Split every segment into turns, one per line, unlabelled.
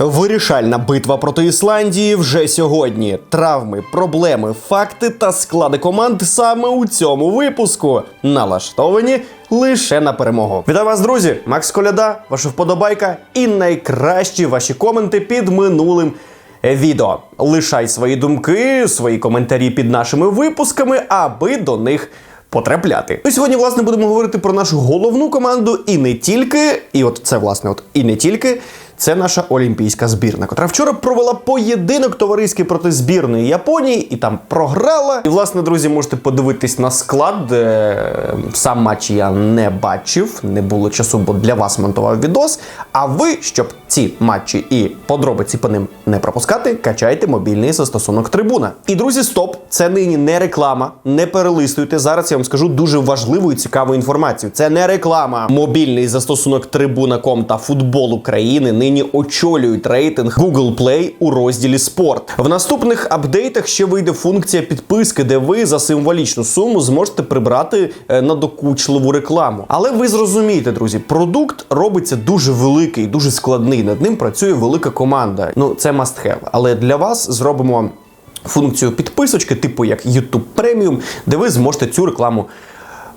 Вирішальна битва проти Ісландії вже сьогодні. Травми, проблеми, факти та склади команд саме у цьому випуску налаштовані лише на перемогу. Вітаю вас, друзі! Макс Коляда, ваша вподобайка і найкращі ваші коменти під минулим. Відео лишай свої думки, свої коментарі під нашими випусками, аби до них потрапляти. Ми сьогодні, власне, будемо говорити про нашу головну команду і не тільки, і от це, власне, от і не тільки. Це наша олімпійська збірна, котра вчора провела поєдинок товариський проти збірної Японії і там програла. І, власне, друзі, можете подивитись на склад. де Сам матч я не бачив, не було часу, бо для вас монтував відос. А ви, щоб ці матчі і подробиці по ним не пропускати, качайте мобільний застосунок трибуна. І друзі, стоп! Це нині не реклама. Не перелистуйте. Зараз я вам скажу дуже важливу і цікаву інформацію. Це не реклама. Мобільний застосунок Трибуна.ком та футбол України нині очолюють рейтинг Google Play у розділі спорт. В наступних апдейтах ще вийде функція підписки, де ви за символічну суму зможете прибрати е, надокучливу рекламу. Але ви зрозумієте, друзі, продукт робиться дуже великий, дуже складний. Над ним працює велика команда. Ну це must have. Але для вас зробимо функцію підписочки, типу як YouTube Premium, де ви зможете цю рекламу.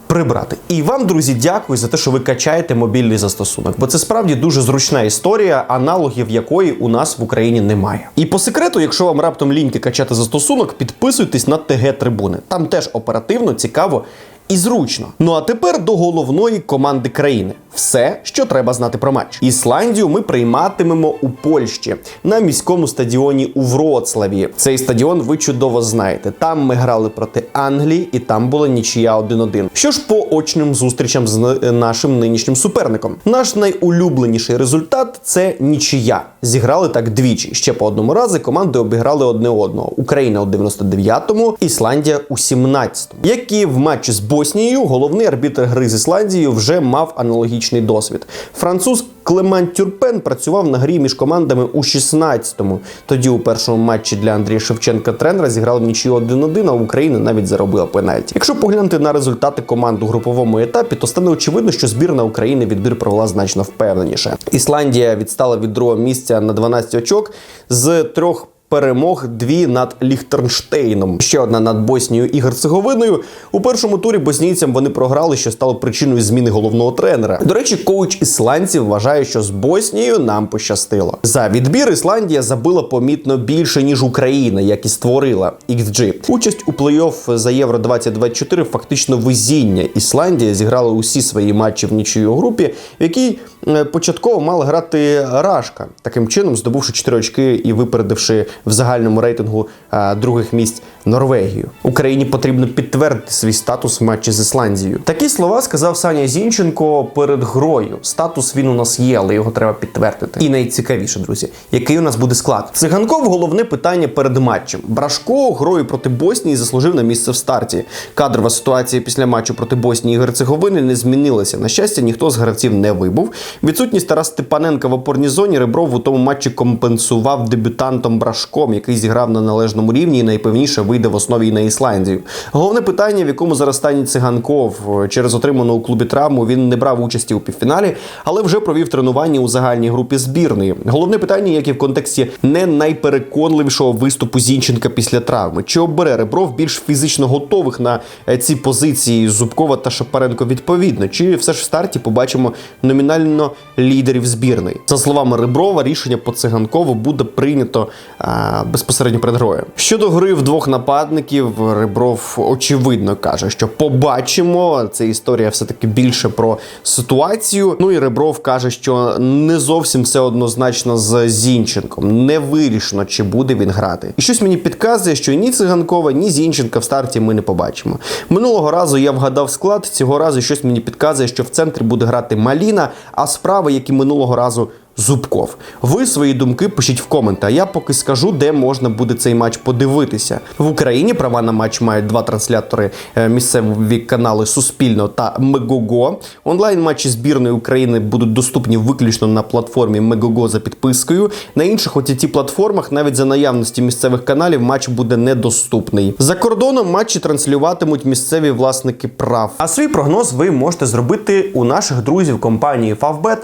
Прибрати і вам, друзі, дякую за те, що ви качаєте мобільний застосунок, бо це справді дуже зручна історія, аналогів якої у нас в Україні немає. І по секрету, якщо вам раптом ліньки качати застосунок, підписуйтесь на ТГ Трибуни. Там теж оперативно, цікаво і зручно. Ну а тепер до головної команди країни. Все, що треба знати про матч. Ісландію ми прийматимемо у Польщі на міському стадіоні у Вроцлаві. Цей стадіон ви чудово знаєте. Там ми грали проти Англії, і там була нічия 1-1. Що ж по очним зустрічам з нашим нинішнім суперником? Наш найулюбленіший результат це нічия. Зіграли так двічі. Ще по одному разі команди обіграли одне одного. Україна у 99-му, Ісландія у 17-му. Як і в матчі з Боснією, головний арбітр гри з Ісландією вже мав аналогічний досвід. Француз Клеман Тюрпен працював на грі між командами у 16-му. Тоді у першому матчі для Андрія Шевченка тренера зіграли нічию 1-1, а Україна навіть заробила пенальті. Якщо поглянути на результати команд у груповому етапі, то стане очевидно, що збірна України відбір провела значно впевненіше. Ісландія відстала від другого місця на 12 очок з трьох. Перемог дві над Ліхтенштейном, ще одна над Боснією і Герцеговиною. У першому турі боснійцям вони програли, що стало причиною зміни головного тренера. До речі, коуч ісландців вважає, що з Боснією нам пощастило. За відбір Ісландія забила помітно більше ніж Україна, як і створила XG. Участь у плей-офф за Євро 2024 фактично везіння. Ісландія зіграла усі свої матчі в нічию групі, в якій е, початково мала грати Рашка, таким чином здобувши 4 очки і випередивши в загальному рейтингу а, других місць Норвегію. Україні потрібно підтвердити свій статус в матчі з Ісландією. Такі слова сказав Саня Зінченко перед грою. Статус він у нас є, але його треба підтвердити. І найцікавіше, друзі, який у нас буде склад. Циганков головне питання перед матчем. Брашко грою проти Боснії заслужив на місце в старті. Кадрова ситуація після матчу проти Боснії і Герцеговини не змінилася. На щастя, ніхто з гравців не вибув. Відсутність Тарас Степаненка в опорній зоні Ребров у тому матчі компенсував дебютантом Брашком, який зіграв на належному рівні і найпевніше вийде в основі і на Ісландію. Головне питання, в якому зараз стане циганков через отриману у клубі травму, він не брав участі у півфіналі, але вже провів тренування у загальній групі збірної. Головне питання, як і в контексті не найпереконливішого виступу Зінченка після травми. Чи обере Ребров більш фізично готових на е, ці позиції Зубкова та Шапаренко відповідно? Чи все ж в старті побачимо номінально лідерів збірної? За словами Реброва, рішення по циганкову буде прийнято а, безпосередньо перед грою. Щодо гри в двох нападників, Ребров очевидно каже, що побачимо. Це історія все-таки більше про ситуацію. Ну і Ребров каже, що не зовсім все однозначно з Зінченком. Не вирішено, чи буде він грати. І щось мені підказує, що ні Циганкова, ні Зінченка в старті ми не побачимо. Минулого разу я вгадав склад. Цього разу щось мені підказує, що в центрі буде грати Маліна, а справи, як і минулого разу. Зубков. Ви свої думки пишіть в коменти, а я поки скажу, де можна буде цей матч подивитися. В Україні права на матч мають два транслятори е, місцеві канали Суспільно та Мегого. Онлайн матчі збірної України будуть доступні виключно на платформі Мегого за підпискою. На інших ott платформах, навіть за наявності місцевих каналів, матч буде недоступний. За кордоном матчі транслюватимуть місцеві власники прав. А свій прогноз ви можете зробити у наших друзів компанії Favbet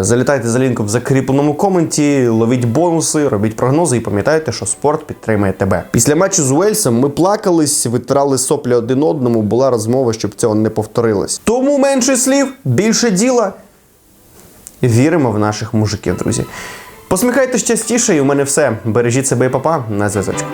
Залітайте за лінком в закріпленому коменті, ловіть бонуси, робіть прогнози і пам'ятайте, що спорт підтримує тебе. Після матчу з Уельсом ми плакались, витирали соплі один одному. Була розмова, щоб цього не повторилось. Тому менше слів, більше діла. Віримо в наших мужиків, друзі. Посміхайтесь частіше, і у мене все. Бережіть себе і папа на зв'язочку.